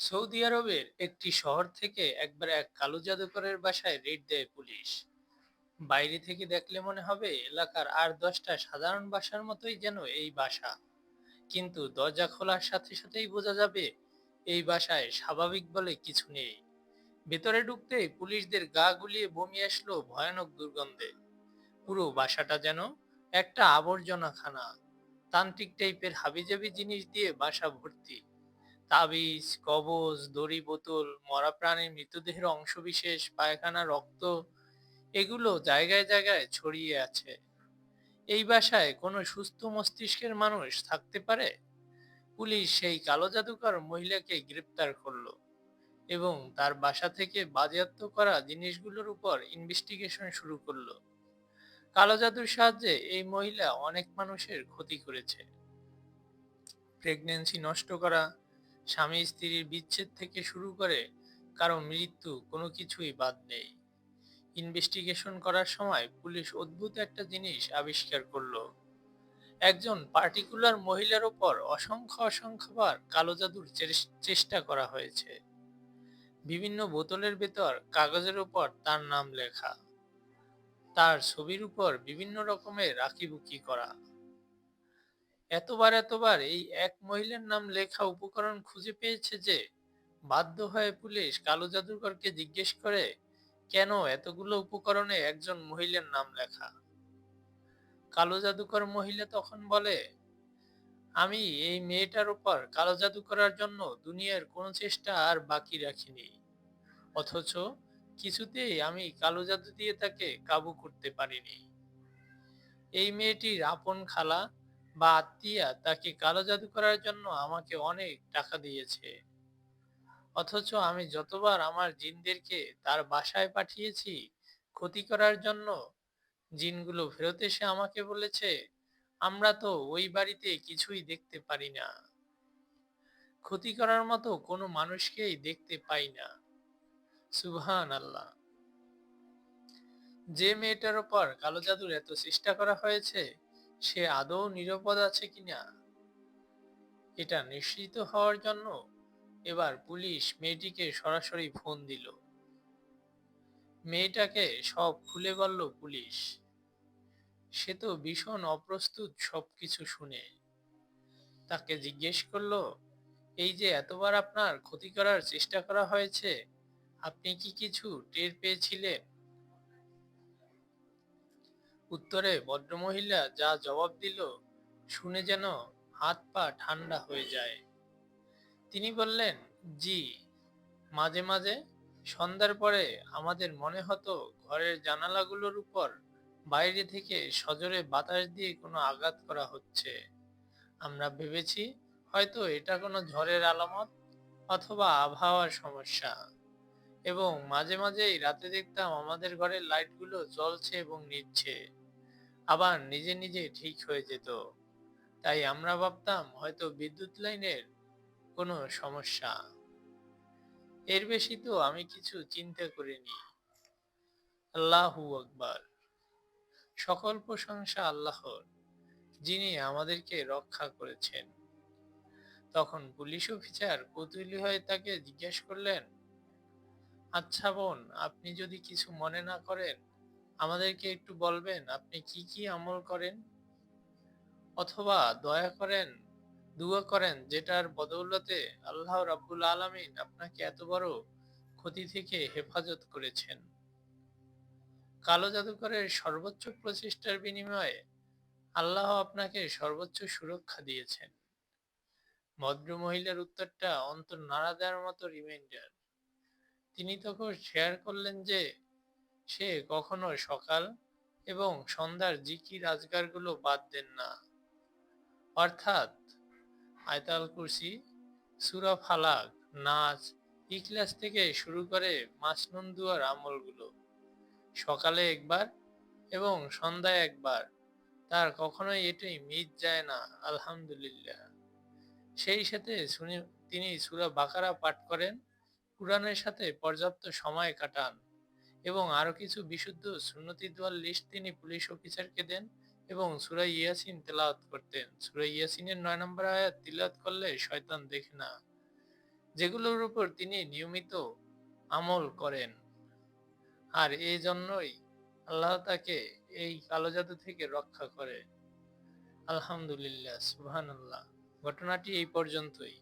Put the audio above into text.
Saudi আরবের একটি শহর থেকে একবার এক কালো জাদুকরের বাসায় রেড দেয় পুলিশ। বাইরে থেকে দেখলে মনে হবে এলাকার আর দশটা সাধারণ বাসার মতোই যেন এই বাসা। কিন্তু দরজা খোলার সাথে সাথেই বোঝা যাবে, এই বাসায় স্বাভাবিক বলে কিছু নেই। ভেতরে ঢুকতেই পুলিশদের গা গুলিয়ে বমি আসলো ভয়ানক দুর্গন্ধে। পুরো বাসাটা যেন একটা আবর্জনাখানা। তান্ত্রিক টাইপের হাবিজাবি জিনিস দিয়ে বাসা ভর্তি। তাবিজ, কবজ, দড়ি, বোতল, মরা প্রাণীর মৃতদেহের অংশবিশেষ, পায়খানা, রক্ত, এগুলো জায়গায় জায়গায় ছড়িয়ে আছে। এই বাসায় কোনো সুস্থ মস্তিষ্কের মানুষ থাকতে পারে? পুলিশ সেই কালো জাদুকর মহিলাকে গ্রেপ্তার করল এবং তার বাসা থেকে বাজেয়াপ্ত করা জিনিসগুলোর উপর ইনভেস্টিগেশন শুরু করল। কালো জাদুর সাহায্যে এই মহিলা অনেক মানুষের ক্ষতি করেছে। প্রেগন্যান্সি নষ্ট করা স্বামী স্ত্রীর বিচ্ছেদ থেকে শুরু করে কারও মৃত্যু কোনো কিছুই বাদ নেই। ইনভেস্টিগেশন করার সময় পুলিশ অদ্ভুত একটা জিনিস আবিষ্কার করল। একজন পার্টিকুলার মহিলার ওপর অসংখ্য অসংখ্যবার কালো জাদুর চেষ্টা করা হয়েছে। বিভিন্ন বোতলের ভেতর কাগজের উপর তার নাম লেখা। তার ছবির উপর বিভিন্ন রকমের রাখিবুকি করা। এতবার এতবার এই এক মহিলার নাম লেখা উপকরণ খুঁজে পেয়েছে যে বাধ্য হয়ে পুলিশ কালো জাদুকরকে জিজ্ঞেস করে, কেন এতগুলো উপকরণে একজন মহিলার নাম লেখা? কালো জাদুকর মহিলা তখন বলে, আমি এই মেয়েটার উপর কালো জাদু করার জন্য দুনিয়ার কোনো চেষ্টা আর বাকি রাখিনি। অথচ কিছুতেই আমি কালো জাদু দিয়ে তাকে কাবু করতে পারিনি। এই মেয়েটির আপন খালা বা আত্মীয়া তাকে কালো জাদু করার জন্য আমাকে অনেক টাকা দিয়েছে। অথচ আমি যতবার আমার জিনদেরকে তার বাসায় পাঠিয়েছি, ক্ষতি করার জন্য জিনগুলো ফেরত এসে আমাকে বলেছে, আমরা তো ওই বাড়িতে কিছুই দেখতে পারি না। ক্ষতি করার মতো কোনো মানুষকেই দেখতে পাই না। সুবহান আল্লাহ যে মেয়েটার ওপর কালো জাদুর এত চেষ্টা করা হয়েছে সে আদৌ নিরাপদ আছে কিনা? এটা নিশ্চিত হওয়ার জন্য এবার পুলিশ মেয়েটিকে সরাসরি ফোন দিল। মেয়েটাকে সব খুলে বলল পুলিশ। সে তো ভীষণ অপ্রস্তুত সবকিছু শুনে। তাকে জিজ্ঞেস করল, এই যে এতবার আপনার ক্ষতি করার চেষ্টা করা হয়েছে, আপনি কি কিছু টের পেয়েছিলেন? উত্তরে ভদ্রমহিলা যা জবাব দিল, শুনে যেন হাত পা ঠান্ডা হয়ে যায়। তিনি বললেন, জি, মাঝে মাঝে সন্ধ্যার পরে আমাদের মনে হতো ঘরের জানালাগুলোর উপর বাইরে থেকে সজোরে বাতাস দিয়ে কোনো আঘাত করা হচ্ছে। আমরা ভেবেছি হয়তো এটা কোনো ঝড়ের আলামত অথবা আবহাওয়ার সমস্যা। এবং মাঝে মাঝেই রাতে দেখতাম আমাদের ঘরের লাইটগুলো জ্বলছে এবং নিচ্ছে আবার নিজে নিজে ঠিক হয়ে যেত। তাই আমরা ভাবতাম হয়তো বিদ্যুৎ লাইনের কোনো সমস্যা। এর বেশি তো আমি কিছু চিন্তা করিনি। আল্লাহু আকবার। সকল প্রশংসা আল্লাহর, যিনি আমাদেরকে রক্ষা করেছেন। তখন পুলিশ অফিসার কৌতূহলী হয়ে তাকে জিজ্ঞেস করলেন আচ্ছা বোন, আপনি যদি কিছু মনে না করেন আমাদেরকে একটু বলবেন, আপনি কি কি আমল করেন? অথবা দয়া করেন, দুয়া করেন, যেটার বদৌলতে আল্লাহ রাব্বুল আলামিন আপনাকে এত বড় ক্ষতি থেকে হেফাজত করেছেন। কালো জাদুকরের সর্বোচ্চ প্রচেষ্টার বিনিময়ে আল্লাহ আপনাকে সর্বোচ্চ সুরক্ষা দিয়েছেন। ভদ্র মহিলার উত্তরটা অন্তর নাড়া দেওয়ার মতো রিমাইন্ডার তিনি তখন শেয়ার করলেন যে সে কখনো সকাল এবং সন্ধ্যার জিকির আজগারগুলো বাদ দেন না। অর্থাৎ আয়তাল কুরসি, সুরা ফালাক, নাচ, ইখলাস থেকে শুরু করে মাসনুন দুয়ার আমলগুলো, সকালে একবার এবং সন্ধ্যায় একবার, তার কখনোই এটাই মিট যায় না, আলহামদুলিল্লাহ। সেই সাথে তিনি সুরা বাকারা পাঠ করেন, কুরআনের সাথে পর্যাপ্ত সময় কাটান। এবং আরও কিছু বিশুদ্ধ সুন্নতি দোয়ার লিস্ট তিনি পুলিশ অফিসারকে দেন এবং সুরাই ইয়াসিন তেলাওয়াত করতেন। সুরাই ইয়াসিনের নয় নম্বর আয়াত তিলাত করলে শয়তান দেখে না। যেগুলোর উপর তিনি নিয়মিত আমল করেন। আর এই জন্যই আল্লাহ তাকে এই কালো জাদু থেকে রক্ষা করে। আলহামদুলিল্লাহ, সুবহানাল্লাহ। ঘটনাটি এই পর্যন্তই।